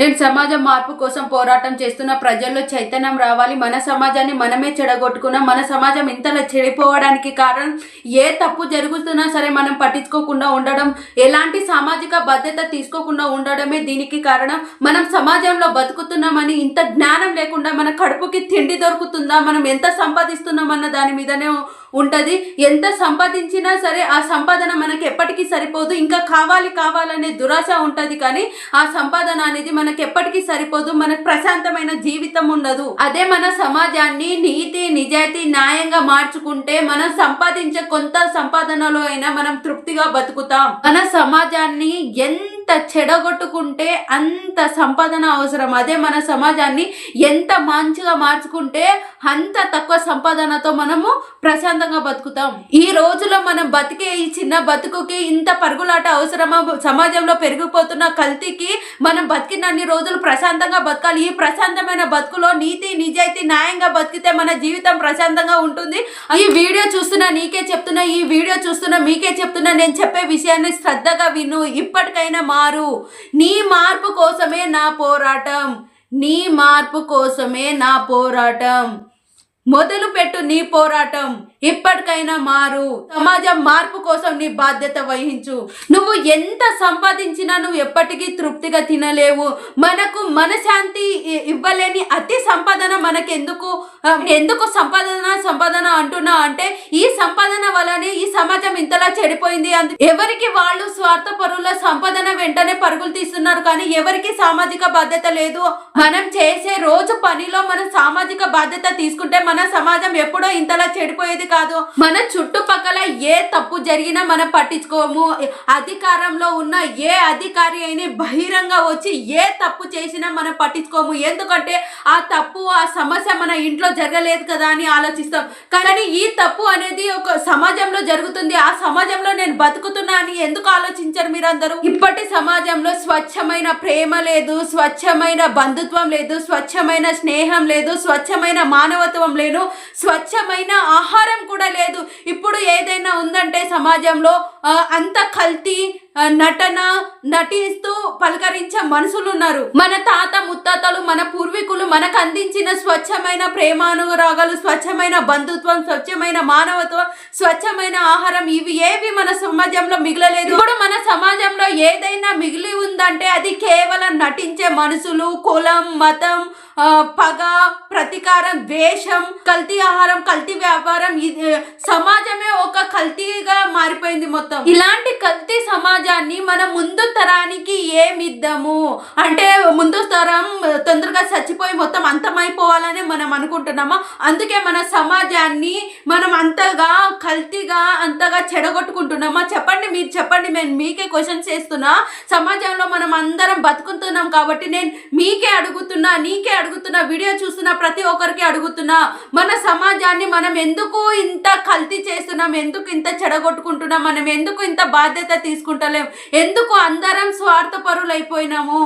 నేను సమాజం మార్పు కోసం పోరాటం చేస్తున్న ప్రజల్లో చైతన్యం రావాలి. మన సమాజాన్ని మనమే చెడగొట్టుకున్నాం మన సమాజం ఇంతలా చెడిపోవడానికి కారణం ఏ తప్పు జరుగుతున్నా సరే మనం పట్టించుకోకుండా ఉండడం. ఎలాంటి సామాజిక బాధ్యత తీసుకోకుండా ఉండడమే దీనికి కారణం. మనం సమాజంలో బతుకుతున్నామని ఇంత జ్ఞానం లేకుండా మన కడుపుకి తిండి దొరుకుతుందా? మనం ఎంత సంపాదిస్తున్నాం అన్న దాని మీదనే ఉంటుంది. ఎంత సంపాదించినా సరే ఆ సంపాదన మనకి ఎప్పటికీ సరిపోదు. ఇంకా కావాలి కావాలనే దురాశ ఉంటుంది కానీ ఆ సంపాదన అనేది మన మనకి ఎప్పటికీ సరిపోదు మనకు ప్రశాంతమైన జీవితం ఉండదు. అదే మన సమాజాన్ని నీతి నిజాయితీ న్యాయంగా మార్చుకుంటే మనం సంపాదించే కొంత సంపాదనలో అయినా మనం తృప్తిగా బతుకుతాం. మన సమాజాన్ని ఎంత చెడగొట్టుకుంటే అంత సంపాదన అవసరం. అదే మన సమాజాన్ని ఎంత మంచిగా మార్చుకుంటే అంత తక్కువ సంపాదనతో మనము ప్రశాంతంగా బతుకుతాం. ఈ రోజులో మనం బతికే ఈ చిన్న బతుకుకి ఇంత పరుగులాట అవసరమా? సమాజంలో పెరిగిపోతున్న కల్తీకి మనం బతికినన్ని రోజులు ప్రశాంతంగా బతకాలి. ఈ ప్రశాంతమైన బతుకులో నీతి నిజాయితీ న్యాయంగా బతికితే మన జీవితం ప్రశాంతంగా ఉంటుంది. ఈ వీడియో చూస్తున్నా నీకే చెప్తున్నా ఈ వీడియో చూస్తున్నా మీకే చెప్తున్నా నేను చెప్పే విషయాన్ని శ్రద్ధగా విను. ఇప్పటికైనా మా మారు. నీ మార్పు కోసమే నా పోరాటం. నీ మార్పు కోసమే నా పోరాటం. మొదలు పెట్టు నీ పోరాటం. ఇప్పటికైనా మారు. సమాజం మార్పు కోసం నీ బాధ్యత వహించు. నువ్వు ఎంత సంపాదించినా నువ్వు ఎప్పటికీ తృప్తిగా తినలేవు. మనకు మనశాంతి ఇవ్వలేని అతి సంపాదన మనకెందుకు? ఎందుకు సంపాదన సంపాదన అంటున్నా అంటే ఈ సంపాదన వల్లనే ఈ సమాజం ఇంతలా చెడిపోయింది. అందు ఎవరికి వాళ్ళు స్వార్థపరుల సంపాదన వెంటనే పరుగులు తీస్తున్నారు కానీ ఎవరికి సామాజిక బాధ్యత లేదు? మనం చేసే రోజు పనిలో మనం సామాజిక బాధ్యత తీసుకుంటే మన సమాజం ఎప్పుడో ఇంతలా చెడిపోయేది కాదు. మన చుట్టుపక్కల ఏ తప్పు జరిగినా మనం పట్టించుకోము. అధికారంలో ఉన్న ఏ అధికారి అయినా బహిరంగ వచ్చి ఏ తప్పు చేసినా మనం పట్టించుకోము. ఎందుకంటే ఆ తప్పు ఆ సమస్య మన ఇంట్లో జరగలేదు కదా అని ఆలోచిస్తాం. కానీ ఈ తప్పు అనేది ఒక సమాజంలో జరుగుతుంది. ఆ సమాజంలో నేను బతుకుతున్నా అని ఎందుకు ఆలోచించారు మీరందరూ? ఇప్పటి సమాజంలో స్వచ్ఛమైన ప్రేమ లేదు స్వచ్ఛమైన బంధుత్వం లేదు స్వచ్ఛమైన స్నేహం లేదు స్వచ్ఛమైన మానవత్వం లేదు స్వచ్ఛమైన ఆహారం కూడా లేదు. ఇప్పుడు ఏదైనా ఉందంటే సమాజంలో అంత కల్తీ నటన నటిస్తూ పలకరించే మనుషులు ఉన్నారు మన తాత ముత్తాతలు మన పూర్వీకులు మనకు అందించిన స్వచ్ఛమైన ప్రేమానురాగాలు స్వచ్ఛమైన బంధుత్వం స్వచ్ఛమైన మానవత్వం స్వచ్ఛమైన ఆహారం ఇవి ఏవి మన సమాజంలో మిగలలేదు. ఇప్పుడు మన సమాజంలో ఏదైనా మిగిలి ఉందంటే అది కేవలం నటించే మనుషులు కులం మతం పగ ప్రతీకారం ద్వేషం కల్తీ ఆహారం కల్తీ వ్యాపారం ఇది సమాజమే ఒక కల్తీగా మారిపోయింది మొత్తం. ఇలాంటి కల్తీ సమాజం సమాజాన్ని మన ముందు తరానికి ఏమిద్దాము? అంటే ముందు తరం తొందరగా చచ్చిపోయి మొత్తం అంతమైపోవాలని మనం అనుకుంటున్నామా? అందుకే మన సమాజాన్ని మనం అంతగా కల్తీగా అంతగా చెడగొట్టుకుంటున్నామా? చెప్పండి మీరు చెప్పండి. నేను మీకే క్వశ్చన్స్ చేస్తున్నా. సమాజంలో మనం అందరం బతుకుతున్నాం కాబట్టి నేను మీకే అడుగుతున్నా నీకే అడుగుతున్నా వీడియో చూస్తున్న ప్రతి ఒక్కరికి అడుగుతున్నా. మన సమాజాన్ని మనం ఎందుకు ఇంత కల్తీ చేస్తున్నాం? ఎందుకు ఇంత చెడగొట్టుకుంటున్నాం? మనం ఎందుకు ఇంత బాధ్యత తీసుకుంటలేం ఎందుకు అందరం స్వార్థపరులు అయిపోయినాము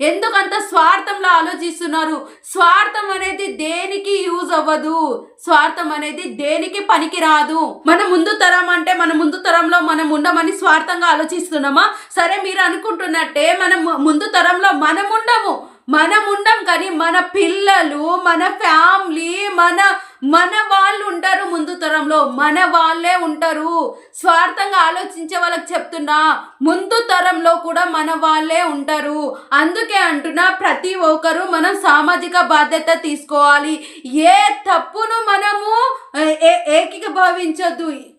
ఎందుకు అంత స్వార్థంలో ఆలోచిస్తున్నారు? స్వార్థం అనేది దేనికి యూజ్ అవ్వదు? స్వార్థం అనేది దేనికి పనికి రాదు మన ముందు తరం అంటే మన ముందు తరంలో మనం ఉండమని స్వార్థంగా ఆలోచిస్తున్నామా? సరే మీరు అనుకుంటున్నట్టే మనం ముందు తరంలో మనం ఉండము. మనం ఉండం కానీ మన పిల్లలు మన ఫ్యామిలీ మన మన వాళ్ళు ఉంటారు ముందు తరంలో. మన వాళ్ళే ఉంటారు. స్వార్థంగా ఆలోచించే వాళ్ళకి చెప్తున్నా ముందు తరంలో కూడా మన వాళ్ళే ఉంటారు. అందుకే అంటున్నా ప్రతి ఒక్కరు మనం సామాజిక బాధ్యత తీసుకోవాలి. ఏ తప్పును మనము ఏ ఏకీభవించొద్దు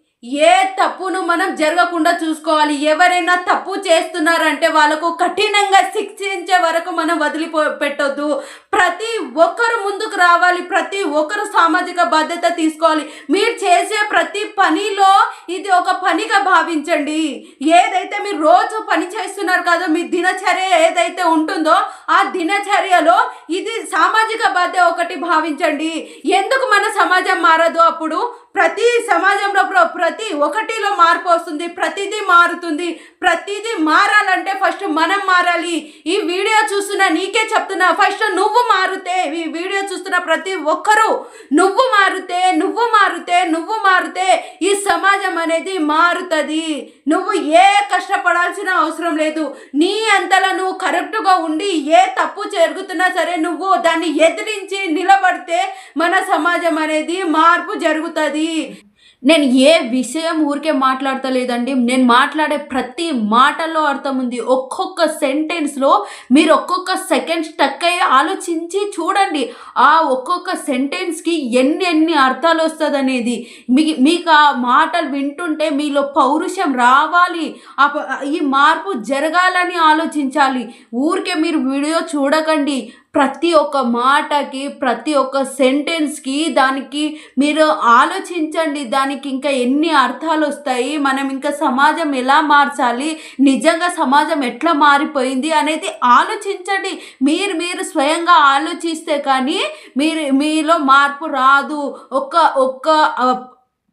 ఏ తప్పును మనం జరగకుండా చూసుకోవాలి. ఎవరైనా తప్పు చేస్తున్నారంటే వాళ్ళకు కఠినంగా శిక్షించే వరకు మనం వదిలిపో పెట్టొద్దు ప్రతి ఒక్కరు ముందుకు రావాలి. ప్రతి ఒక్కరు సామాజిక బాధ్యత తీసుకోవాలి. మీరు చేసే ప్రతి పనిలో ఇది ఒక పనిగా భావించండి. ఏదైతే మీరు రోజు పని చేస్తున్నారు కదా మీ దినచర్య ఏదైతే ఉంటుందో ఆ దినచర్యలో ఇది సామాజిక బాధ్యత ఒకటి భావించండి. ఎందుకు మన సమాజం మారదు అప్పుడు? ప్రతి సమాజంలో ప్రతి ఒకటిలో మార్పు వస్తుంది ప్రతిదీ మారుతుంది ప్రతిదీ మారాలంటే ఫస్ట్ మనం మారాలి. ఈ వీడియో చూస్తున్న నీకే చెప్తున్నా ఫస్ట్ నువ్వు మారుతే ఈ వీడియో చూస్తున్న ప్రతి ఒక్కరూ నువ్వు మారితే నువ్వు మారుతే నువ్వు మారితే ఈ సమాజం అనేది మారుతుంది. నువ్వు ఏ కష్టపడాల్సిన అవసరం లేదు. నీ అంతలా నువ్వు కరెక్ట్గా ఉండి ఏ తప్పు జరుగుతున్నా సరే నువ్వు దాన్ని ఎదిరించి నిలబడితే మన సమాజం అనేది మార్పు జరుగుతుంది. నేను ఏ విషయం ఊరికే మాట్లాడతలేదండి. నేను మాట్లాడే ప్రతి మాటలో అర్థం ఉంది. ఒక్కొక్క సెంటెన్స్లో మీరు ఒక్కొక్క సెకండ్ స్టక్ అయ్యి ఆలోచించి చూడండి. ఆ ఒక్కొక్క సెంటెన్స్కి ఎన్ని ఎన్ని అర్థాలు వస్తుంది అనేది మీ మీకు ఆ మాటలు వింటుంటే మీలో పౌరుషం రావాలి. ప- ఈ మార్పు జరగాలని ఆలోచించాలి. ఊరికే మీరు వీడియో చూడకండి. ప్రతి ఒక్క మాటకి ప్రతి ఒక్క సెంటెన్స్కి దానికి మీరు ఆలోచించండి. దానికి ఇంకా ఎన్ని అర్థాలు వస్తాయి? మనం ఇంకా సమాజం ఎలా మార్చాలి? నిజంగా సమాజం ఎట్లా మారిపోయింది అనేది ఆలోచించండి. మీరు మీరు స్వయంగా ఆలోచిస్తే కానీ మీరు మీలో మార్పు రాదు. ఒక్క ఒక్క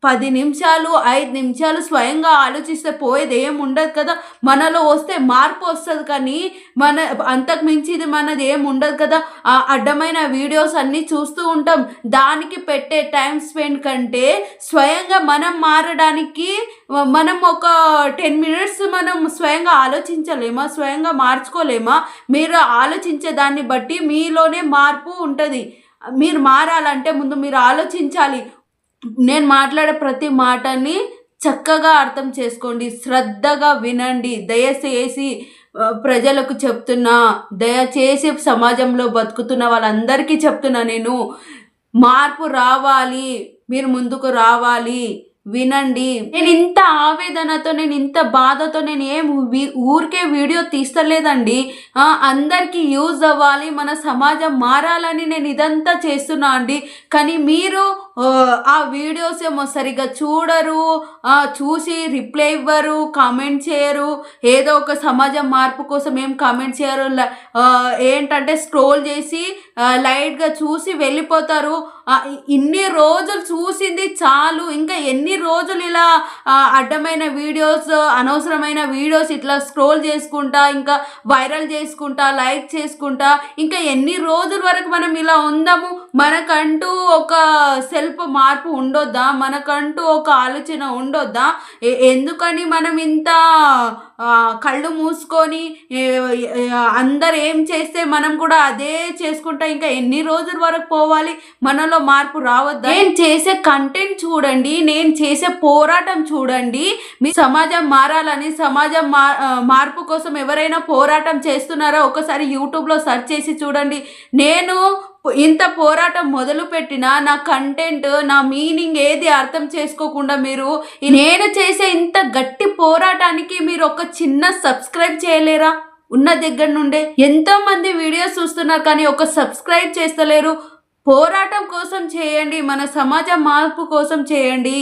పది నిమిషాలు ఐదు నిమిషాలు స్వయంగా ఆలోచిస్తే పోయేది ఏం ఉండదు కదా. మనలో వస్తే మార్పు వస్తుంది కానీ మన అంతకు మించిది మనది ఏం ఉండదు కదా. ఆ అడ్డమైన వీడియోస్ అన్నీ చూస్తూ ఉంటాం. దానికి పెట్టే టైం స్పెండ్ కంటే స్వయంగా మనం మారడానికి మనం ఒక టెన్ మినిట్స్ మనం స్వయంగా ఆలోచించలేమా? స్వయంగా మార్చుకోలేమా? మీరు ఆలోచించే దాన్ని బట్టి మీలోనే మార్పు ఉంటుంది. మీరు మారాలంటే ముందు మీరు ఆలోచించాలి. నేను మాట్లాడే ప్రతి మాటని చక్కగా అర్థం చేసుకోండి శ్రద్ధగా వినండి. దయచేసి ప్రజలకు చెప్తున్నా దయచేసి సమాజంలో బతుకుతున్న వాళ్ళందరికీ చెప్తున్నా నేను మార్పు రావాలి మీరు ముందుకు రావాలి వినండి. నేను ఇంత ఆవేదనతో నేను ఇంత బాధతో నేను ఏం ఊరికే వీడియో తీస్తలేదండి. అందరికీ యూజ్ అవ్వాలి మన సమాజం మారాలని నేను ఇదంతా చేస్తున్నా అండి. కానీ మీరు ఆ, వీడియోస్ ఏమో సరిగ్గా చూడరు చూసి రిప్లై ఇవ్వరు కామెంట్ చేయరు. ఏదో ఒక సమాజం మార్పు కోసం ఏం కామెంట్ చేయరు. ఏంటంటే స్క్రోల్ చేసి లైట్గా చూసి వెళ్ళిపోతారు. ఇన్ని రోజులు చూసింది చాలు. ఇంకా ఎన్ని రోజులు ఇలా అడ్డమైన వీడియోస్ అనవసరమైన వీడియోస్ ఇట్లా స్క్రోల్ చేసుకుంటా ఇంకా వైరల్ చేసుకుంటా లైక్ చేసుకుంటా ఇంకా ఎన్ని రోజుల వరకు మనం ఇలా ఉందాము? మనకంటూ ఒక సెల్ సెల్ఫ్ మార్పు ఉండొద్దా? మనకంటూ ఒక ఆలోచన ఉండొద్దా? ఎందుకని మనం ఇంత కళ్ళు మూసుకొని అందరు ఏం చేస్తే మనం కూడా అదే చేసుకుంటా ఇంకా ఎన్ని రోజుల వరకు పోవాలి? మనలో మార్పు రావద్దా? నేను చేసే కంటెంట్ చూడండి నేను చేసే పోరాటం చూడండి. మీ సమాజం మారాలని సమాజం మా మార్పు కోసం ఎవరైనా పోరాటం చేస్తున్నారా? ఒకసారి యూట్యూబ్లో సెర్చ్ చేసి చూడండి. నేను ఇంత పోరాటం మొదలుపెట్టిన నా కంటెంట్ నా మీనింగ్ ఏది అర్థం చేసుకోకుండా మీరు నేను చేసే ఇంత గట్టి పోరాటానికి మీరు ఒక చిన్న సబ్స్క్రైబ్ చేయలేరా? ఉన్న దగ్గర నుండే ఎంతో మంది వీడియోస్ చూస్తున్నారు కానీ ఒక సబ్స్క్రైబ్ చేస్తలేరు. పోరాటం కోసం చేయండి మన సమాజ మార్పు కోసం చేయండి.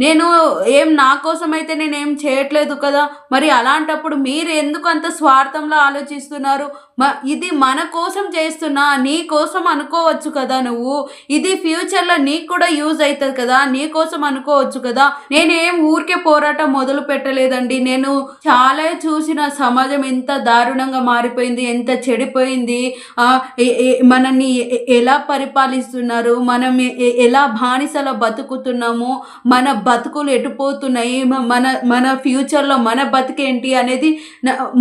నేను ఏం నా కోసం అయితే నేను ఏం చేయట్లేదు కదా? మరి అలాంటప్పుడు మీరు ఎందుకు అంత స్వార్థంలో ఆలోచిస్తున్నారు? మ ఇది మన కోసం చేస్తున్నా నీ కోసం అనుకోవచ్చు కదా నువ్వు? ఇది ఫ్యూచర్లో నీకు కూడా యూజ్ అవుతుంది కదా? నీ కోసం అనుకోవచ్చు కదా? నేనేం ఊరికే పోరాటం మొదలు పెట్టలేదండి. నేను చాలా చూసిన సమాజం ఎంత దారుణంగా మారిపోయింది ఎంత చెడిపోయింది. మనని ఎలా పరిపాలి మనల్ని పరిపాలిస్తున్నారు మనం ఎలా బానిసల బతుకుతున్నాము మన బతుకులు ఎటుపోతున్నాయి మన మన ఫ్యూచర్లో మన బతికేంటి అనేది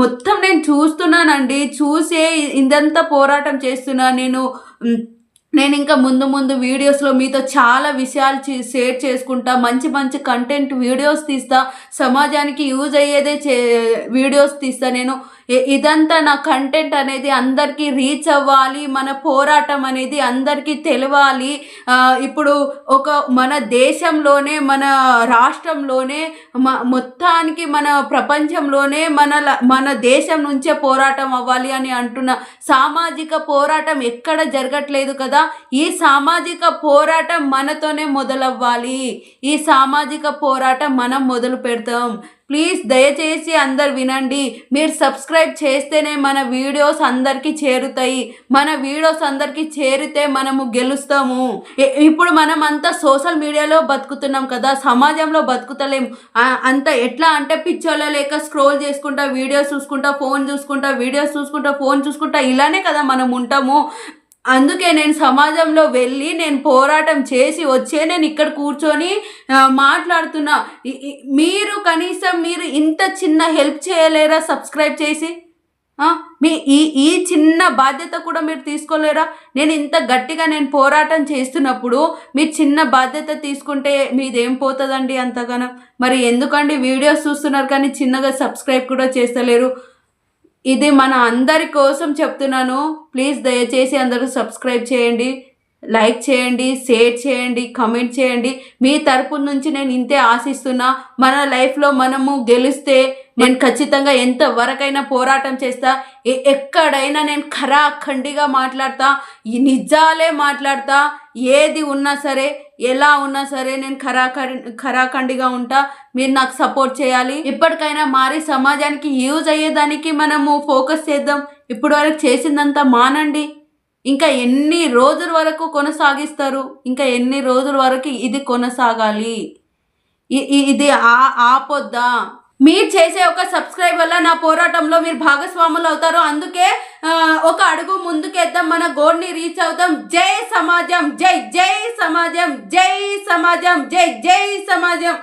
మొత్తం నేను చూస్తున్నానండి. చూసే ఇదంతా పోరాటం చేస్తున్నా. నేను నేను ఇంకా ముందు ముందు వీడియోస్లో మీతో చాలా విషయాలు షేర్ చేసుకుంటా. మంచి మంచి కంటెంట్ వీడియోస్ తీస్తా. సమాజానికి యూజ్ అయ్యేదే చే వీడియోస్ తీస్తా. నేను ఇదంతా నా కంటెంట్ అనేది అందరికీ రీచ్ అవ్వాలి మన పోరాటం అనేది అందరికీ తెలవాలి. ఇప్పుడు ఒక మన దేశంలోనే మన రాష్ట్రంలోనే మ- మొత్తానికి మన ప్రపంచంలోనే మన ల- మన దేశం నుంచే పోరాటం అవ్వాలి అని అంటున్న సామాజిక పోరాటం ఎక్కడ జరగట్లేదు కదా? ఈ సామాజిక పోరాటం మనతోనే మొదలవ్వాలి. ఈ సామాజిక పోరాటం మనం మొదలు పెడతాం. ప్లీజ్ దయచేసి అందరు వినండి. మీరు సబ్స్క్రైబ్ చేస్తేనే మన వీడియోస్ అందరికీ చేరుతాయి. మన వీడియోస్ అందరికీ చేరితే మనము గెలుస్తాము. ఇప్పుడు మనం అంతా సోషల్ మీడియాలో బతుకుతున్నాం కదా సమాజంలో బతుకుతలేం. అంత ఎట్లా అంటే పిచ్చోళ్ళ లేక స్క్రోల్ చేసుకుంటా వీడియోస్ చూసుకుంటా ఫోన్ చూసుకుంటా వీడియోస్ చూసుకుంటా ఫోన్ చూసుకుంటా ఇలానే కదా మనం ఉంటాము. అందుకే నేను సమాజంలో వెళ్ళి నేను పోరాటం చేసి వచ్చే నేను ఇక్కడ కూర్చొని మాట్లాడుతున్నా. మీరు కనీసం మీరు ఇంత చిన్న హెల్ప్ చేయలేరా సబ్స్క్రైబ్ చేసి? మీ ఈ ఈ చిన్న బాధ్యత కూడా మీరు తీసుకోలేరా? నేను ఇంత గట్టిగా నేను పోరాటం చేస్తున్నప్పుడు మీరు చిన్న బాధ్యత తీసుకుంటే మీదేం పోతుందండి అంతగానం? మరి ఎందుకండి వీడియోస్ చూస్తున్నారు కానీ చిన్నగా సబ్స్క్రైబ్ కూడా చేస్తలేరు? ఇది మన అందరి కోసం చెప్తున్నాను. ప్లీజ్ దయచేసి అందరూ సబ్స్క్రైబ్ చేయండి. లైక్ చేయండి షేర్ చేయండి కమెంట్ చేయండి. మీ తరపు నుంచి నేను ఇంతే ఆశిస్తున్నా. మన లైఫ్లో మనము గెలిస్తే నేను ఖచ్చితంగా ఎంత వరకైనా పోరాటం చేస్తా. ఎక్కడైనా నేను ఖరాఖండిగా మాట్లాడతా. నిజాలే మాట్లాడతా. ఏది ఉన్నా సరే ఎలా ఉన్నా సరే నేను ఖరాఖండి ఖరాఖండిగా ఉంటా. మీరు నాకు సపోర్ట్ చేయాలి. ఇప్పటికైనా మారి సమాజానికి యూజ్ అయ్యేదానికి మనము ఫోకస్ చేద్దాం. ఇప్పుడు వరకు చేసిందంతా మానండి. ఇంకా ఎన్ని రోజుల వరకు కొనసాగిస్తారు? ఇంకా ఎన్ని రోజుల వరకు ఇది కొనసాగాలి? ఇది ఆ ఆపొద్దా? మీరు చేసే ఒక సబ్స్క్రైబ్ వల్ల నా పోరాటంలో మీరు భాగస్వాములు అవుతారు. అందుకే ఒక అడుగు ముందుకేద్దాం. మన గోల్ని రీచ్ అవుతాం. జై సమాజం. జై జై సమాజం. జై సమాజం. జై జై సమాజం.